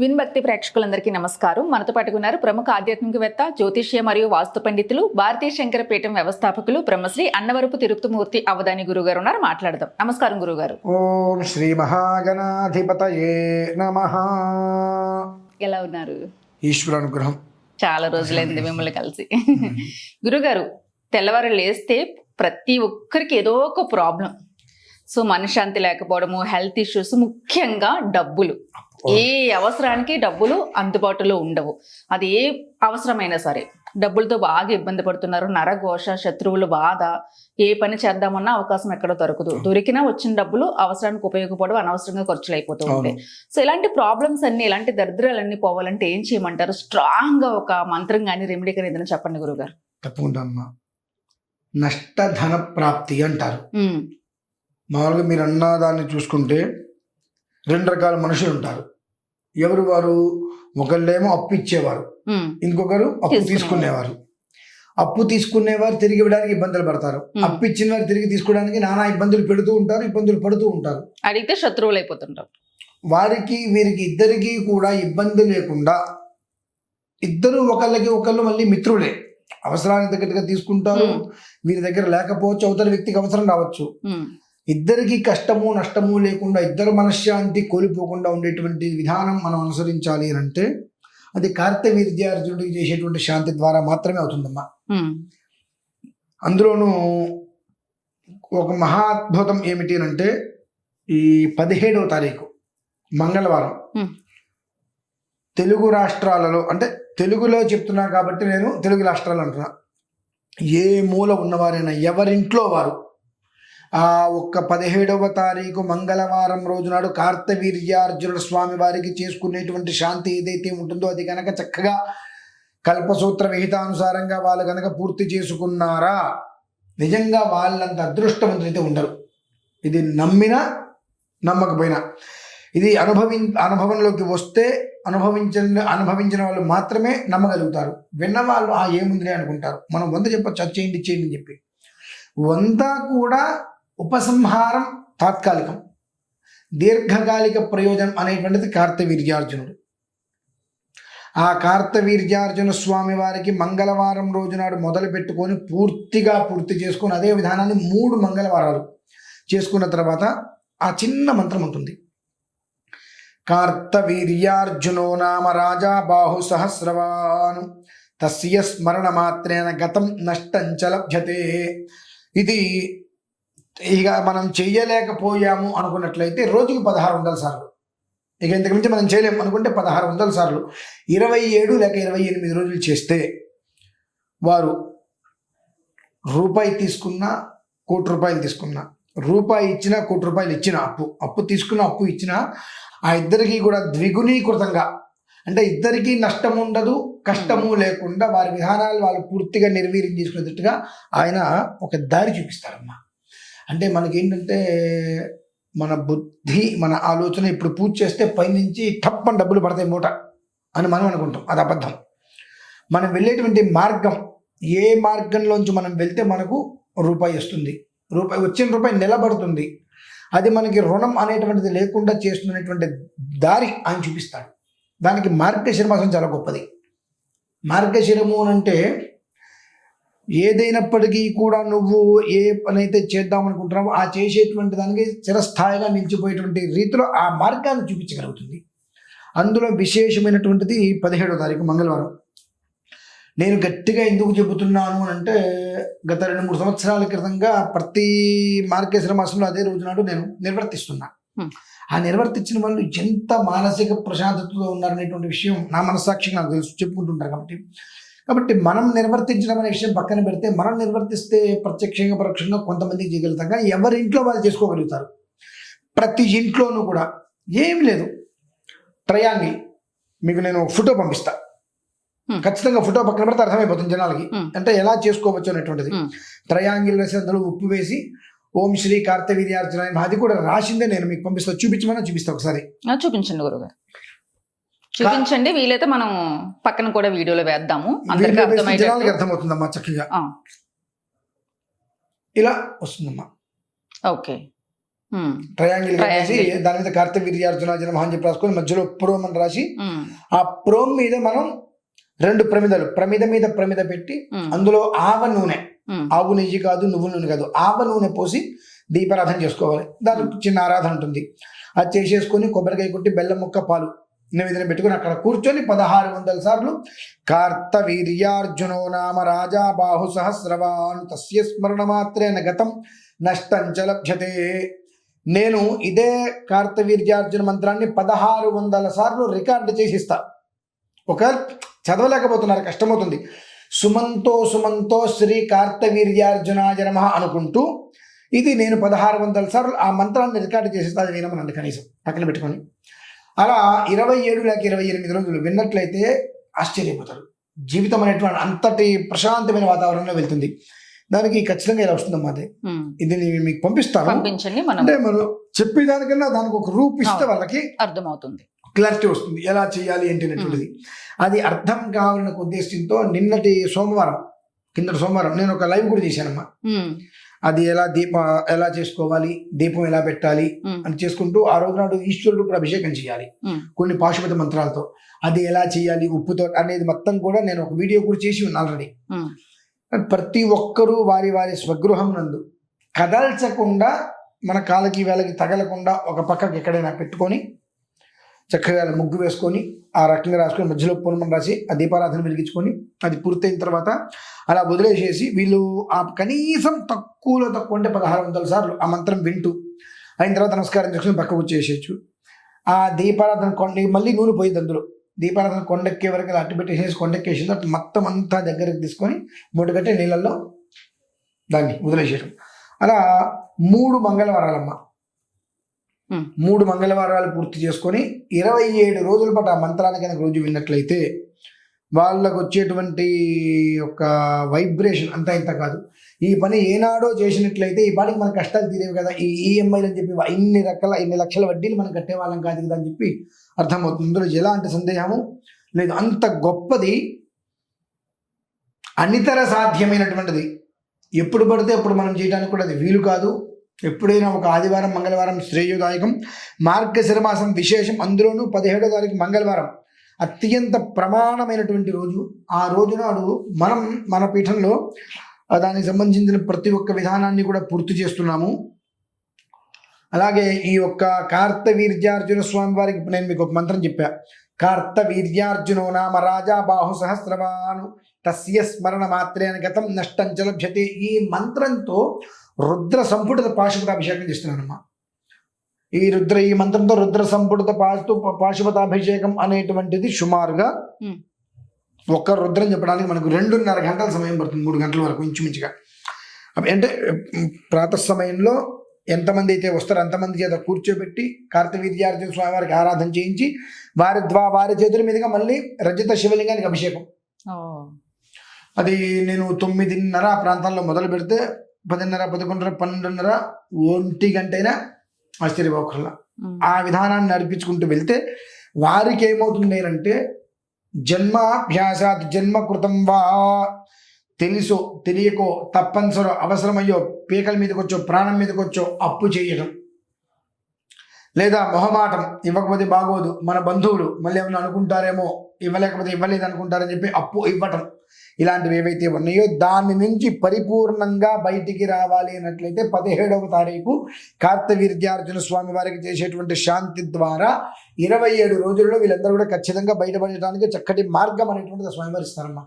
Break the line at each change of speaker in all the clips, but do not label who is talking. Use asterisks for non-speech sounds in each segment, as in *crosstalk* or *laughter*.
విన్భక్తి ప్రేక్షకులందరికీ నమస్కారం. మనతో పాటుకున్నారు ప్రముఖ ఆధ్యాత్మికవేత్త జ్యోతిష్య మరియు వాస్తు పండితులు భారతీయ శంకర పీఠం వ్యవస్థాపకులు బ్రహ్మశ్రీ అన్నవరపు తిరుపతిమూర్తి అవధాని గురుగారు ఉన్నారు. మాట్లాడదాం. నమస్కారం గురుగారు.
ఓం శ్రీ మహాగణాధిపతయే నమ.
ఎలా ఉన్నారు?
ఈశ్వర అనుగ్రహం.
చాలా రోజులైంది మిమ్మల్ని కలిసి. *laughs* గురుగారు తెల్లవారు లేస్తే ప్రతి ఒక్కరికి ఏదో ఒక ప్రాబ్లం. సో మనశ్శాంతి లేకపోవడము హెల్త్ ఇష్యూస్ ముఖ్యంగా డబ్బులు. ఏ అవసరానికి డబ్బులు అందుబాటులో ఉండవు. అది ఏ అవసరమైనా సరే. డబ్బులతో బాగా ఇబ్బంది పడుతున్నారు. నరఘోష శత్రువులు బాధ ఏ పని చేద్దామన్నా అవకాశం ఎక్కడో దొరకదు. దొరికినా వచ్చిన డబ్బులు అవసరానికి ఉపయోగపడవు అనవసరంగా ఖర్చులు అయిపోతూ ఉంటాయి సో ఇలాంటి ప్రాబ్లమ్స్ అన్ని ఇలాంటి దరిద్రాలన్నీ పోవాలంటే ఏం చేయమంటారు? స్ట్రాంగ్గా ఒక మంత్రం కానీ రెమెడీ కానీ ఏదైనా చెప్పండి గురుగారు
తప్పకుండా అమ్మా. నష్టధన ప్రాప్తి అంటారు. మామూలుగా మీరు అన్న దాన్ని చూసుకుంటే రెండు రకాల మనుషులు ఉంటారు. ఎవరు వారు? ఒకళ్ళేమో అప్పు ఇచ్చేవారు. ఇంకొకరు అప్పు
తీసుకునేవారు.
అప్పు తీసుకునేవారు తిరిగి ఇవ్వడానికి ఇబ్బందులు పడతారు. అప్పు ఇచ్చిన వారు తిరిగి తీసుకోవడానికి నానా ఇబ్బందులు పెడుతూ ఉంటారు ఇబ్బందులు పడుతూ ఉంటారు.
అడిగితే శత్రువులు అయిపోతుంటారు.
వారికి వీరికి ఇద్దరికి కూడా ఇబ్బంది లేకుండా ఇద్దరు ఒకళ్ళకి ఒకళ్ళు మళ్ళీ మిత్రులే. అవసరానికి తగ్గట్టుగా తీసుకుంటారు. వీరి దగ్గర లేకపోవచ్చు అవతల వ్యక్తికి అవసరం రావచ్చు. ఇద్దరికి కష్టము నష్టము లేకుండా ఇద్దరు మనశ్శాంతి కోల్పోకుండా ఉండేటువంటి విధానం మనం అనుసరించాలి అని అంటే అది కార్తవీర్యార్జునుడికి చేసేటువంటి శాంతి ద్వారా మాత్రమే అవుతుందమ్మా. అందులోనూ ఒక మహాద్భుతం ఏమిటి అని అంటే ఈ పదిహేడవ తారీఖు మంగళవారం. తెలుగు రాష్ట్రాలలో అంటే తెలుగులో చెప్తున్నా కాబట్టి నేను తెలుగు రాష్ట్రాలు అంటున్నా. ఏ మూల ఉన్నవారైనా ఎవరింట్లో వారు ఒక్క పదిహేడవ తారీఖు మంగళవారం రోజు నాడు కార్తవీర్యార్జునుడు స్వామి వారికి చేసుకునేటువంటి శాంతి ఏదైతే ఉంటుందో అది కనుక చక్కగా కల్పసూత్ర విహితానుసారంగా వాళ్ళు కనుక పూర్తి చేసుకున్నారా నిజంగా వాళ్ళంత అదృష్టవంతులైతే ఉండరు. ఇది నమ్మినా నమ్మకపోయినా. ఇది అనుభవి అనుభవంలోకి వస్తే అనుభవించిన అనుభవించిన వాళ్ళు మాత్రమే నమ్మగలుగుతారు. విన్నవాళ్ళు ఆ ఏముందిలే అనుకుంటారు. మనం వంద చెప్పచ్చు చేయండి చేయండి అని చెప్పి. వంద కూడా ఉపసంహారం తాత్కాలికం. దీర్ఘకాలిక ప్రయోజనం అనేటువంటిది కార్తవీర్యార్జునుడు. ఆ కార్తవీర్యార్జున స్వామి వారికి మంగళవారం రోజునాడు మొదలు పెట్టుకొని పూర్తిగా పూర్తి చేసుకొని అదే విధానాన్ని మూడు మంగళవారాలు చేసుకున్న తర్వాత ఆ చిన్న మంత్రం ఉంటుంది. కార్తవీర్యార్జునో నామ రాజా బాహు సహస్రవాను తస్య స్మరణ మాత్రేన గతం నష్టంచ లభ్యతే. ఇది ఇక మనం చేయలేకపోయాము అనుకున్నట్లయితే రోజుకు పదహారు వందల సార్లు. ఇక ఇంతకుమించి మనం చేయలేము అనుకుంటే పదహారు వందల సార్లు. ఇరవై ఏడు లేక ఇరవై ఎనిమిది రోజులు చేస్తే వారు రూపాయి తీసుకున్నా కోటి రూపాయలు తీసుకున్నా. రూపాయి ఇచ్చినా కోటి రూపాయలు ఇచ్చిన అప్పు. అప్పు తీసుకున్న అప్పు ఇచ్చిన ఆ ఇద్దరికీ కూడా ద్విగుణీకృతంగా. అంటే ఇద్దరికీ నష్టం ఉండదు కష్టము లేకుండా వారి విధానాలు వాళ్ళు పూర్తిగా నిర్వీర్యం చేసుకునేటట్టుగా ఆయన ఒక దారి చూపిస్తారమ్మా. అంటే మనకేంటంటే మన బుద్ధి మన ఆలోచన ఇప్పుడు పూజ చేస్తే పైనుంచి తప్పని డబ్బులు పడతాయి మూట అని మనం అనుకుంటాం. అది అబద్ధం. మనం వెళ్ళేటువంటి మార్గం ఏ మార్గంలోంచి మనం వెళ్తే మనకు రూపాయి వస్తుంది? రూపాయి వచ్చిన రూపాయి నిలబడుతుంది. అది మనకి రుణం అనేటువంటిది లేకుండా చేస్తున్నటువంటి దారి ఆయన చూపిస్తాడు. దానికి మార్గశిరమాసం చాలా గొప్పది. మార్గశిరము అని అంటే ఏదైనప్పటికీ కూడా నువ్వు ఏ పని అయితే చేద్దాం అనుకుంటున్నావో ఆ చేసేటువంటి దానికి చిరస్థాయిగా నిలిచిపోయేటువంటి రీతిలో ఆ మార్గాన్ని చూపించగలుగుతుంది. అందులో విశేషమైనటువంటిది పదిహేడో తారీఖు మంగళవారం. నేను గట్టిగా ఎందుకు చెబుతున్నాను అని అంటే గత రెండు మూడు సంవత్సరాల క్రితంగా ప్రతి మార్గేశ్వర మాసంలో అదే రోజు నాడు నేను నిర్వర్తిస్తున్నా. ఆ నిర్వర్తించిన వాళ్ళు ఎంత మానసిక ప్రశాంతతతో ఉన్నారనేటువంటి విషయం నా మనస్సాక్షిగా నాకు తెలుసు చెప్పుకుంటుంటారు కాబట్టి. కాబట్టి మనం నిర్వర్తించడం అనే విషయం పక్కన పెడితే మనం నిర్వర్తిస్తే ప్రత్యక్షంగా పరోక్షంగా కొంతమందికి చేయగలుగుతాం. కానీ ఎవరి ఇంట్లో వాళ్ళు చేసుకోగలుగుతారు? ప్రతి ఇంట్లోనూ కూడా. ఏం లేదు. ట్రయాంగిల్ మీకు నేను ఫోటో పంపిస్తా. ఖచ్చితంగా ఫోటో పక్కన పెడితే అర్థమైపోతుంది జనాలకి. అంటే ఎలా చేసుకోవచ్చు అనేటువంటిది. ట్రయాంగిల్ వేసి అందులో ఉప్పు వేసి ఓం శ్రీ కార్తవీర్యార్జున అది కూడా రాసిందే నేను మీకు పంపిస్తా. చూపించమని చూపిస్తా ఒకసారి.
చూపించండి గురుగారు చూపించండి. వీలైతే మనం పక్కన కూడా వీడియోలో వేద్దాము. అందరికి అర్థమయ్యేటట్టు.
అర్థమవుతుందమ్మా చక్కగా. ఇలా వస్తుందమ్మా.
ఓకే.
ట్రయాంగిల్ రాసి. దాని మీద కార్తవీర్యార్జున జనమహ అని చెప్పి రాసుకొని మధ్యలో ప్రోమ్ అని రాసి ఆ ప్రోమ్ మీద మనం రెండు ప్రమిదలు ప్రమిద మీద ప్రమిద పెట్టి అందులో ఆవ నూనె. ఆవు నెయ్యి కాదు నువ్వు నూనె కాదు. ఆవ నూనె పోసి దీపారాధన చేసుకోవాలి. దానికి చిన్న ఆరాధన ఉంటుంది. అది చేసేసుకొని కొబ్బరికాయ కొట్టి బెల్లం ముక్క పాలు. నివేదన పెట్టుకొని అక్కడ కూర్చొని పదహారు వందల సార్లు కార్తవీర్యార్జునో నామ రాజా బాహు సహస్రవాన్ తస్య స్మరణ మాత్రేన గతం నష్టం చ లభ్యతే. నేను ఇదే కార్తవీర్యార్జున మంత్రాన్ని పదహారు వందల సార్లు రికార్డు చేసి ఇస్తా ఒక చదవలేకపోతున్నారు కష్టమవుతుంది. సుమంతో సుమంతో శ్రీ కార్తవీర్యార్జునాయ జనమ అనుకుంటూ ఇది నేను పదహారు వందల సార్లు ఆ మంత్రాన్ని రికార్డు చేసిస్తా అది వినమనండి కనీసం. పక్కన పెట్టుకొని. అలా ఇరవై ఏడు లేక ఇరవై ఎనిమిది రోజులు విన్నట్లయితే ఆశ్చర్యపోతారు. జీవితం అనేటువంటి అంతటి ప్రశాంతమైన వాతావరణంలో వెళ్తుంది. దానికి ఖచ్చితంగా ఇలా వస్తుందమ్మా అదే. ఇది నేను మీకు పంపిస్తాను. అంటే మనం చెప్పేదానికన్నా దానికి ఒక రూప్ ఇస్తే. వాళ్ళకి
అర్థమవుతుంది.
క్లారిటీ వస్తుంది. ఎలా చేయాలి ఏంటి అనేటువంటిది. అది అర్థం కావాలన్న ఉద్దేశంతో నిన్నటి సోమవారం కిందటి సోమవారం నేను ఒక లైవ్ కూడా చేశానమ్మా అది ఎలా దీప ఎలా చేసుకోవాలి దీపం ఎలా పెట్టాలి అని చేసుకుంటూ ఆ రోజు నాడు ఈశ్వరుడు కూడా అభిషేకం చేయాలి. కొన్ని పాశుపత మంత్రాలతో. అది ఎలా చేయాలి ఉప్పుతో అనేది మొత్తం కూడా నేను ఒక వీడియో కూడా చేసి ఉన్నాను ఆల్రెడీ. ప్రతి ఒక్కరూ వారి వారి స్వగృహం నందు కదల్చకుండా మన కాళ్ళకి వేలకి తగలకుండా ఒక పక్కకి ఎక్కడైనా పెట్టుకొని చక్కగా ముగ్గు వేసుకొని ఆ రకంగా రాసుకొని మధ్యలో పూర్ణం రాసి ఆ దీపారాధన వెలిగించుకొని అది పూర్తయిన తర్వాత అలా వదిలేసేసి వీళ్ళు ఆ కనీసం తక్కువలో తక్కువ అంటే పదహారు వందల సార్లు ఆ మంత్రం వింటూ అయిన తర్వాత నమస్కారం చేసుకుని పక్కకు వచ్చేసేయచ్చు. ఆ దీపారాధన కొండ మళ్ళీ నూనె పోయింది అందులో. దీపారాధన కొండెక్కే వరకు అట్టు పెట్టేసేసి కొండెక్కేసిన తర్వాత మొత్తం అంతా దగ్గరికి తీసుకొని మూడుగట్టే నీళ్ళల్లో దాన్ని వదిలేసేయడం అలా మూడు మంగళవారాలమ్మ.
Hmm.
మూడు మంగళవారాలు పూర్తి చేసుకొని ఇరవై ఏడు రోజుల పాటు ఆ మంత్రాన్ని కనుక రోజు విన్నట్లయితే వాళ్ళకు వచ్చేటువంటి ఒక వైబ్రేషన్ అంతా ఇంత కాదు. ఈ పని ఏనాడో చేసినట్లయితే ఈ పాటికి మన కష్టాలు తీరేవి కదా. ఈ ఈఎంఐలు అని చెప్పి ఇన్ని రకాల ఇన్ని లక్షల వడ్డీలు మనం కట్టేవాళ్ళం కాదు కదా అని చెప్పి అర్థమవుతుంది. ఇందులో ఎలాంటి సందేహము లేదు. అంత గొప్పది అనితర సాధ్యమైనటువంటిది. ఎప్పుడు పడితే అప్పుడు మనం చేయడానికి కూడా అది వీలు కాదు. ఎప్పుడైనా ఒక ఆదివారం మంగళవారం శ్రేయోదాయకం మార్గశిర మాసం విశేషం అందులోనూ పదిహేడో తారీఖు మంగళవారం. అత్యంత ప్రమాణమైనటువంటి రోజు. ఆ రోజు నాడు మనం మన పీఠంలో దానికి సంబంధించిన ప్రతి ఒక్క విధానాన్ని కూడా పూర్తి చేస్తున్నాము. అలాగే ఈ యొక్క కార్తవీర్యార్జున స్వామి వారికి నేను మీకు ఒక మంత్రం చెప్పా. కార్తవీర్యార్జునో నామ రాజా బాహు సహస్రవాను. తస్య స్మరణ మాత్రేన గతం నష్టం చ లభ్యతే. ఈ మంత్రంతో రుద్ర సంపుటిత పాశుపత అభిషేకం చేస్తున్నానమ్మా. ఈ రుద్ర ఈ మంత్రంతో రుద్ర సంపుటిత పాశు పాశుపతాభిషేకం అనేటువంటిది సుమారుగా. ఒక్క రుద్రం చెప్పడానికి మనకు రెండున్నర గంటల సమయం పడుతుంది మూడు గంటల వరకు ఇంచుమించుగా. అంటే ప్రాతః సమయంలో ఎంతమంది అయితే వస్తారో అంతమంది చేత కూర్చోబెట్టి కార్తవీర్యార్జున స్వామి వారికి ఆరాధన చేయించి వారి ద్వా వారి చేతుల మీదుగా మళ్ళీ రజత శివలింగానికి అభిషేకం. అది నేను తొమ్మిదిన్నర ఆ ప్రాంతాల్లో మొదలు పెడితే పదిన్నర పదకొండున్నర పన్నెండున్నర ఒంటి గంటైనా ఆశ్చర్యపోకర్లా.
ఉమ్,
ఆ విధానాన్ని నడిపించుకుంటూ వెళ్తే వారికి ఏమవుతుంది అంటే జన్మాభ్యాసాత్ జన్మ కృతం వా తెలుసో తెలియకో తప్పనిసరో అవసరమయ్యో పీకల మీదకి వచ్చో ప్రాణం మీదకి వచ్చో అప్పు చేయడం లేదా మొహమాటం ఇవ్వకపోతే బాగోదు మన బంధువులు మళ్ళీ ఏమైనా అనుకుంటారేమో ఇవ్వలేకపోతే ఇవ్వలేదు అనుకుంటారని చెప్పి అప్పు ఇవ్వటం ఇలాంటివి ఏవైతే ఉన్నాయో దాని నుంచి పరిపూర్ణంగా బయటికి రావాలి అన్నట్లయితే పదిహేడవ తారీఖు కార్తవీర్యార్జున స్వామి వారికి చేసేటువంటి శాంతి ద్వారా ఇరవై ఏడు రోజుల్లో వీళ్ళందరూ కూడా ఖచ్చితంగా బయటపడటానికి చక్కటి మార్గం అనేటువంటిది స్వామివారు ఇస్తారమ్మా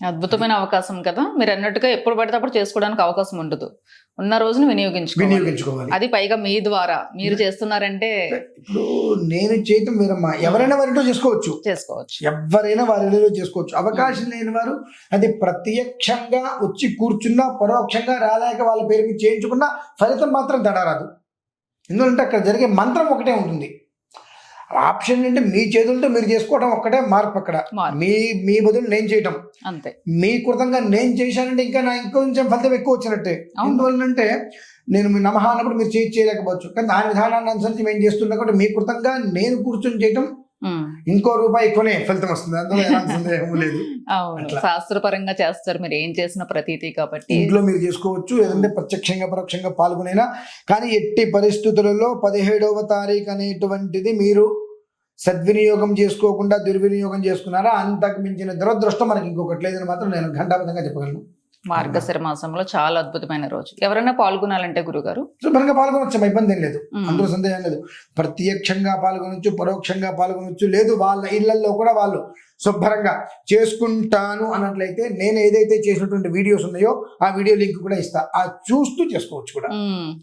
అద్భుతమైన అవకాశం కదా. మీరు అన్నట్టుగా ఎప్పుడు పడితే అప్పుడు చేసుకోవడానికి అవకాశం ఉండదు. ఉన్న రోజును వినియోగించుకోవాలి.
వినియోగించుకోవాలి.
అది పైగా మీ ద్వారా. మీరు చేస్తున్నారంటే
ఇప్పుడు నేను చేయటం వేరమ్మా ఎవరైనా వారితో చేసుకోవచ్చు.
చేసుకోవచ్చు.
ఎవరైనా వారిలో చేసుకోవచ్చు. అవకాశం లేని వారు అది ప్రత్యక్షంగా వచ్చి కూర్చున్నా పరోక్షంగా రాలేక వాళ్ళ పేరు మీద చేయించుకున్నా ఫలితం మాత్రం తడారాదు ఎందుకంటే అక్కడ జరిగే మంత్రం ఒకటే ఉంటుంది. ఆప్షన్ అంటే మీ చేతులతో మీరు చేసుకోవడం ఒక్కటే మార్పు అక్కడ. మీ మీ బదులు నేను చేయటం.
అంతే.
మీ కృతంగా నేను చేశానంటే ఇంకా నా ఇంకొంచెం ఫలితం ఎక్కువ వచ్చినట్టే. ఎందువల్లంటే నేను మీ నమహ అన్నప్పుడు మీరు చేయి చేయలేకపోవచ్చు. కానీ దాని విధానాన్ని అనుసరించి మేము చేస్తున్నా కాబట్టి మీ కృతంగా నేను కూర్చొని చేయటం. ఇంకో రూపాయి ఎక్కువనే ఫలితం వస్తుంది. అందులో సందేహం *laughs* లేదు.
అవును. శాస్త్రపరంగా చేస్తారు. మీరు ఏం చేసిన ప్రతీతి కాబట్టి.
ఇంట్లో మీరు చేసుకోవచ్చు. ఏదంటే ప్రత్యక్షంగా పరోక్షంగా పాల్గొనైనా. కానీ ఎట్టి పరిస్థితులలో పదిహేడవ తారీఖు అనేటువంటిది మీరు సద్వినియోగం చేసుకోకుండా దుర్వినియోగం చేసుకున్నారా? అంతకు మించిన దురదృష్టం మనకి ఇంకొకటి లేదని మాత్రం నేను ఘంటాబద్ధంగా చెప్పగలను.
మార్గశిర మాసంలో చాలా అద్భుతమైన రోజు. ఎవరైనా పాల్గొనాలంటే గురుగారు?
శుభ్రంగా పాల్గొనొచ్చు ఇబ్బంది ఏం లేదు. అందులో సందేహం లేదు. ప్రత్యక్షంగా పాల్గొనొచ్చు పరోక్షంగా పాల్గొనొచ్చు. లేదు వాళ్ళ ఇళ్ళలో కూడా వాళ్ళు శుభ్రంగా చేసుకుంటాను అన్నట్లయితే నేను ఏదైతే చేసినటువంటి వీడియోస్ ఉన్నాయో ఆ వీడియో లింక్ కూడా ఇస్తా. ఆ చూస్తూ చేసుకోవచ్చు కూడా.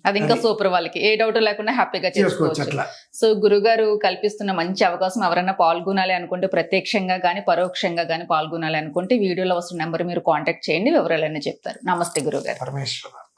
అది ఇంకా సూపర్ వాళ్ళకి. ఏ డౌట్ లేకుండా హ్యాపీగా
చేసుకోవచ్చు
చేసుకోవచ్చు.
అట్లా.
సో గురుగారు కల్పిస్తున్న మంచి అవకాశం ఎవరైనా పాల్గొనాలి అనుకుంటే ప్రత్యక్షంగా కానీ పరోక్షంగా కానీ పాల్గొనాలి అనుకుంటే వీడియోలో వస్తున్న నెంబర్ మీరు కాంటాక్ట్ చేయండి. వివరాలన్నీ చెప్తారు. నమస్తే గురుగారు.
పరమేశ్వర